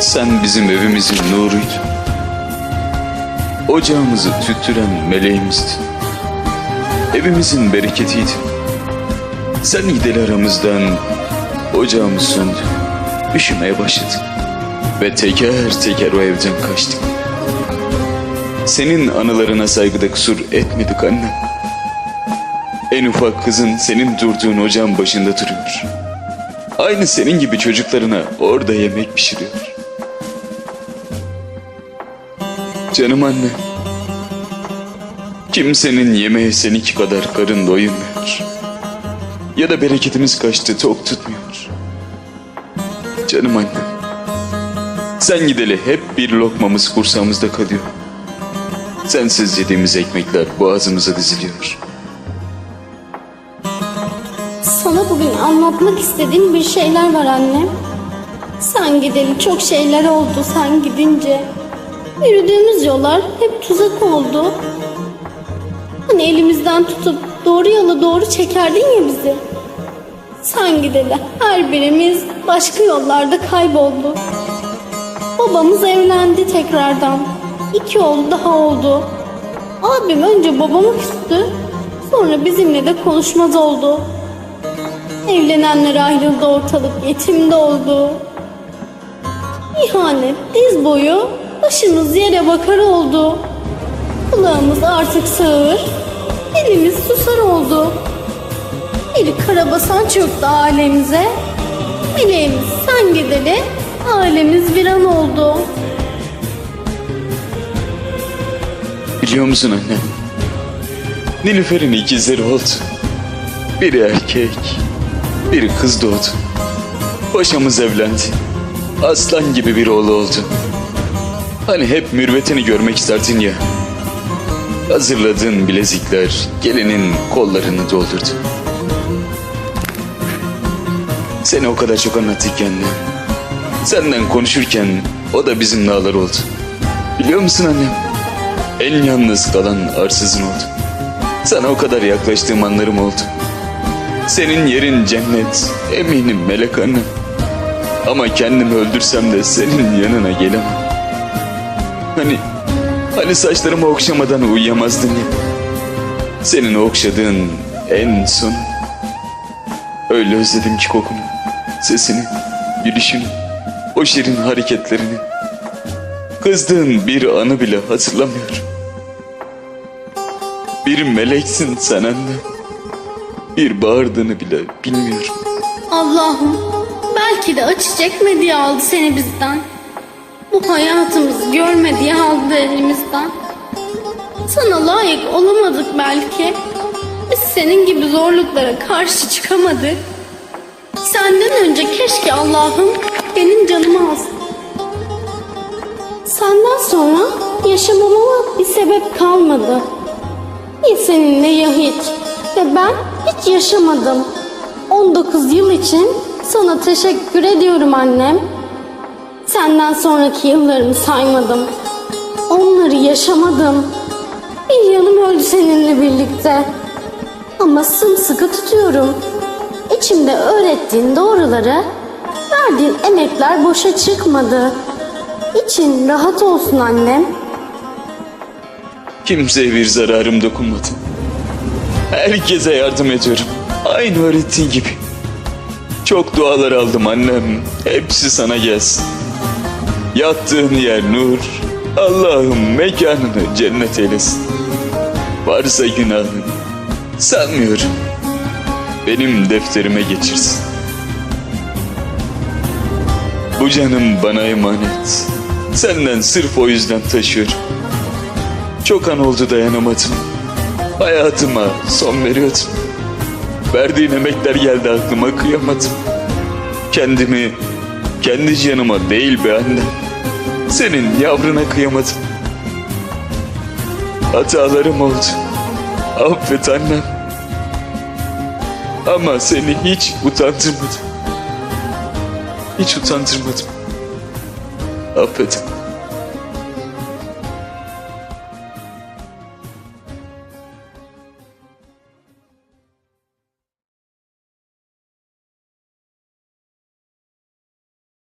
Sen bizim evimizin nuruydun. Ocağımızı tüttüren meleğimizdin. Evimizin bereketiydin. Sen gideli aramızdan ocağımız söndü. Üşümeye başladık. Ve teker teker o evden kaçtık. Senin anılarına saygıda kusur etmedik anne. En ufak kızın senin durduğun ocağın başında duruyor. Aynı senin gibi çocuklarına orada yemek pişiriyor. Canım anne. Kimsenin yemeğe seninki kadar karın doyurmuyor. Ya da bereketimiz kaçtı tok tutmuyor. Canım anne. Sen gideli hep bir lokmamız kursağımızda kalıyor. Sensiz yediğimiz ekmekler boğazımıza diziliyor. Sana bugün anlatmak istediğim bir şeyler var annem. Sen gideli çok şeyler oldu sen gidince. Yürüdüğümüz yollar hep tuzak oldu. Hani elimizden tutup doğru yola doğru çekerdin ya bizi. Sen gideli her birimiz başka yollarda kayboldu. Babamız evlendi tekrardan. İki oğlu daha oldu. Abim önce babamı küstü. Sonra bizimle de konuşmaz oldu. Evlenenler ayrıldı ortalık yetimde oldu. İhanet diz boyu başımız yere bakar oldu. Kulağımız artık sağır, elimiz susar oldu. Bir karabasan çöktü alemize. Meleğimiz sen gideli alemiz bir an oldu. Biliyor musun anne? Nilüfer'in ikizleri oldu. Biri erkek, biri kız doğdu. Paşamız evlendi. Aslan gibi bir oğlu oldu. Hani hep mürvetini görmek isterdin ya. Hazırladığın bilezikler gelinin kollarını doldurdu. Seni o kadar çok anlattık anne. Senden konuşurken o da bizimle ağlar oldu. Biliyor musun annem? En yalnız kalan arsızın oldu. Sana o kadar yaklaştığım anlarım oldu. Senin yerin cennet, eminim melek annem. Ama kendimi öldürsem de senin yanına gelemem. Hani, hani saçlarımı okşamadan uyuyamazdın ya. Senin okşadığın en son. Öyle özledim ki kokunu, sesini, gülüşünü, o şirin hareketlerini. Kızdığın bir anı bile hatırlamıyorum. Bir meleksin sen anne. Bir bağırdığını bile bilmiyorum. Allah'ım belki de acı çekme aldı seni bizden. Bu hayatımızı görme diye aldı elimizden. Sana layık olamadık belki. Biz senin gibi zorluklara karşı çıkamadık. Senden önce keşke Allah'ım benim canımı alsın. Senden sonra yaşamama bir sebep kalmadı. Ya seninle ya hiç. Ve ben hiç yaşamadım. 19 yıl için sana teşekkür ediyorum annem. Senden sonraki yıllarımı saymadım. Onları yaşamadım. Bir yanım öldü seninle birlikte. Ama sımsıkı tutuyorum. İçimde öğrettiğin doğruları, verdiğin emekler boşa çıkmadı. İçin rahat olsun annem. Kimseye bir zararım dokunmadı. Herkese yardım ediyorum. Aynı öğrettiğin gibi. Çok dualar aldım annem. Hepsi sana gelsin. Yattığın yer nur. Allah'ım mekanını cennet eylesin. Varsa günahın sanmıyorum. Benim defterime geçirsin. Bu canım bana emanet. Senden sırf o yüzden taşıyorum. Çok an oldu dayanamadım. Hayatıma son veriyordum. Verdiğin emekler geldi aklıma kıyamadım. Kendimi kendi canıma değil be anne. Senin yavruna kıyamadım. Hatalarım oldu. Affet annem. Ama seni hiç utandırmadım. Hiç utandırmadım. Affet.